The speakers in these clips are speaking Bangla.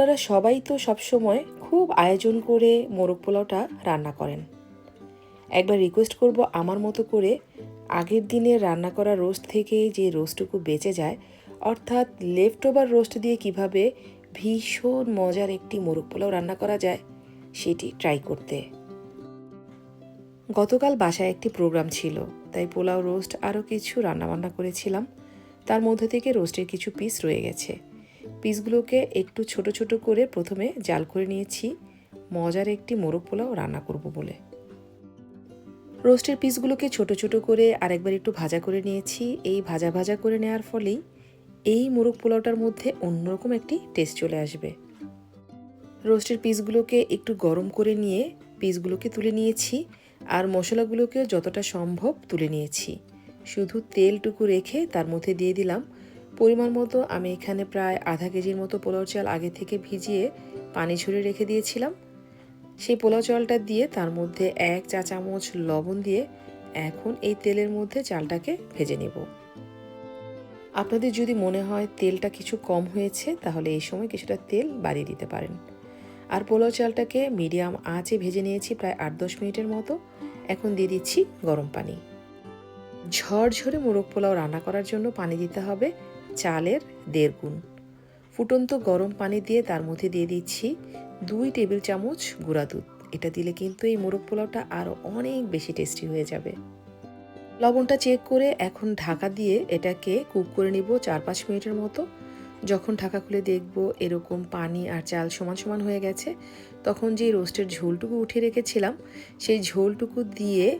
আপনারা সবাই তো সবসময় খুব আয়োজন করে মোরগ পোলাওটা রান্না করেন। একবার রিকোয়েস্ট করব আমার মতো করে আগের দিনে রান্না করা রোস্ট থেকে যে রোস্টটুকু বেঁচে যায়, অর্থাৎ লেফট ওভার রোস্ট দিয়ে কীভাবে ভীষণ মজার একটি মোরগ পোলাও রান্না করা যায়, সেটি ট্রাই করতে। গতকাল বাসায় একটি প্রোগ্রাম ছিল, তাই পোলাও রোস্ট আরও কিছু রান্নাবান্না করেছিলাম। তার মধ্যে থেকে রোস্টের কিছু পিস রয়ে গেছে। পিসগুলোকে একটু ছোট ছোট করে প্রথমে জাল করে নিয়েছি। মজার একটি মোরগ পোলাও রান্না করব বলে। রোস্টের পিসগুলোকে ছোট ছোট করে আরেকবার একটু ভাজা করে নিয়েছি। এই ভাজা ভাজা করে নেওয়ার ফলেই এই মোরগ পোলাওটার মধ্যে অন্যরকম একটি টেস্ট চলে আসবে। রোস্টের পিসগুলোকে একটু গরম করে নিয়ে পিসগুলোকে তুলে নিয়েছি আর মশলাগুলোকেও যতটা সম্ভব তুলে নিয়েছি। শুধু তেলটুকু রেখে তার মধ্যে দিয়ে দিলাম পরিমাণ মতো আমি এখানে প্রায় আধা কেজির মতো পোলাও চাল আগে থেকে ভিজিয়ে পানি ঝরে রেখে দিয়েছিলাম। সেই পোলাও চালটা দিয়ে তার মধ্যে এক চা চামচ লবণ দিয়ে এখন এই তেলের মধ্যে চালটাকে ভেজে নেব। আপনাদের যদি মনে হয় তেলটা কিছু কম হয়েছে, তাহলে এই সময় কিছুটা তেল বাড়িয়ে দিতে পারেন। আর পোলাও চালটাকে মিডিয়াম আঁচে ভেজে নিয়েছি প্রায় আট দশ মিনিটের মতো। এখন দিয়ে দিচ্ছি গরম পানি। ঝরঝরে মোরগ পোলাও রান্না করার জন্য পানি দিতে হবে। চালের দেড় গুণ। ফুটন্ত গরম পানি দিয়ে তার মধ্যে দিয়ে দিচ্ছি দুই টেবিল চামচ গুঁড়া দুধ। এটা দিলে কিন্তু এই মোরগ পোলাওটা আরও অনেক বেশি টেস্টি হয়ে যাবে। লবণটা চেক করে এখন ঢাকা দিয়ে এটাকে কুক করে নিব চার পাঁচ মিনিটের মতো। যখন ঢাকা খুলে দেখব এরকম পানি আর চাল সমান সমান হয়ে গেছে, তখন যে রোস্টের ঝোলটুকু উঠিয়ে রেখেছিলাম, সেই ঝোলটুকু দিয়ে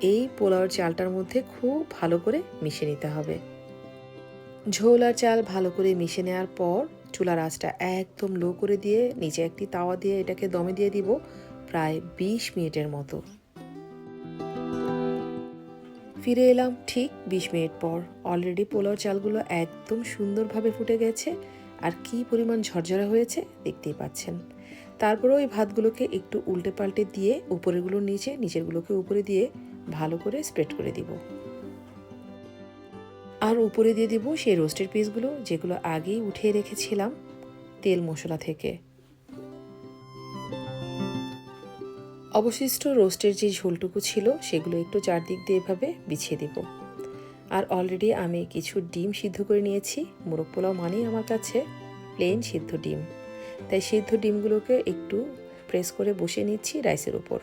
এই পোলাওর চালটার মধ্যে খুব ভালো করে মিশে নিতে হবে। ঝোল আর চাল ভালো করে মিশে নেওয়ার পর চুলার আঁচটা একদম লো করে দিয়ে নিচে একটি তাওয়া দিয়ে এটাকে দমে দিয়ে দিব প্রায় বিশ মিনিটের মতো। ফিরে এলাম ঠিক বিশ মিনিট পর। অলরেডি পোলাও চালগুলো একদম সুন্দরভাবে ফুটে গেছে আর কি পরিমাণ ঝরঝরা হয়েছে দেখতেই পাচ্ছেন। তারপরেও ওই ভাতগুলোকে একটু উল্টে পাল্টে দিয়ে উপরেগুলো নিচে, নিচেরগুলোকে উপরে দিয়ে ভালো করে স্প্রেড করে দিব। আর উপরে দিয়ে দিব সেই রোস্টের পিসগুলো, যেগুলো আগেই উঠিয়ে রেখেছিলাম তেল মশলা থেকে। অবশিষ্ট রোস্টের যে ঝোলটুকু ছিল, সেগুলো একটু চারদিক দিয়ে এভাবে বিছিয়ে দিব। আর অলরেডি আমি কিছু ডিম সিদ্ধ করে নিয়েছি। মোরগ পোলাও মানেই আমার কাছে প্লেন সিদ্ধ ডিম। তাই সিদ্ধ ডিমগুলোকে একটু প্রেস করে বসিয়ে নিচ্ছি রাইসের উপর।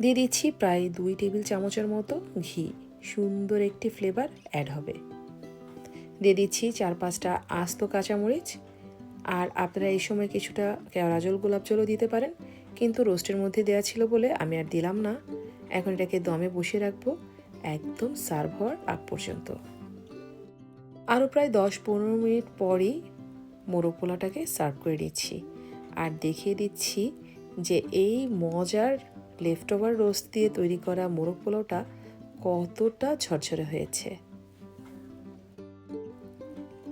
দিয়ে দিচ্ছি প্রায় দুই টেবিল চামচের মতো ঘি। সুন্দর একটি ফ্লেভার অ্যাড হবে। দিয়ে দিচ্ছি চার পাঁচটা আস্ত কাঁচামরিচ। আর আপনারা এই সময় কিছুটা কেওড়া গোলাপ জলও দিতে পারেন। কিন্তু রোস্টের মধ্যে দেওয়া ছিল বলে আমি আর দিলাম না। এখন এটাকে দমে বসিয়ে রাখব একদম সার্ভ হওয়ার আগ পর্যন্ত। আরও প্রায় দশ পনেরো মিনিট পরই মোরগ পোলাটাকে সার্ভ করে দিচ্ছি আর দেখিয়ে দিচ্ছি যে এই মজার লেফট ওভার রোস্ট দিয়ে তৈরি করা মোরগ পোলাওটা কতটা ঝরঝরে হয়েছে।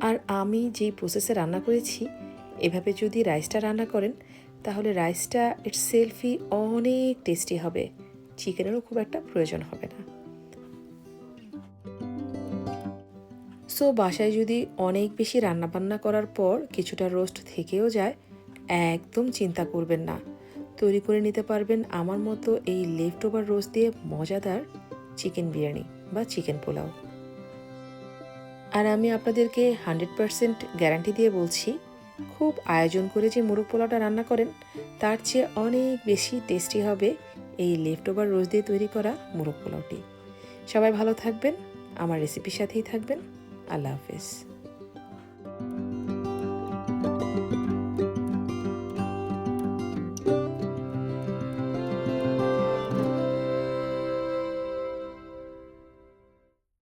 আর আমি যেই প্রসেসে রান্না করেছি, এভাবে যদি রাইসটা রান্না করেন, তাহলে রাইসটা ইটস সেলফি অনেক টেস্টি হবে। চিকেনেরও খুব একটা প্রয়োজন হবে না। সো বাসায় যদি অনেক বেশি রান্নাবান্না করার পর কিছুটা রোস্ট থেকেও যায়, একদম চিন্তা করবেন না। তৈরি করে নিতে পারবেন আমার মতো এই লেফট ওভার রোস্ট দিয়ে মজাদার চিকেন বিরিয়ানি বা চিকেন পোলাও। আর আমি আপনাদেরকে হান্ড্রেড পারসেন্ট গ্যারান্টি দিয়ে বলছি, খুব আয়োজন করে যে মোরগ পোলাওটা রান্না করেন, তার চেয়ে অনেক বেশি টেস্টি হবে এই লেফট ওভার রোজ দিয়ে তৈরি করা মোরগ পোলাওটি। সবাই ভালো থাকবেন, আমার রেসিপির সাথেই থাকবেন, আল্লাহ হাফেজ।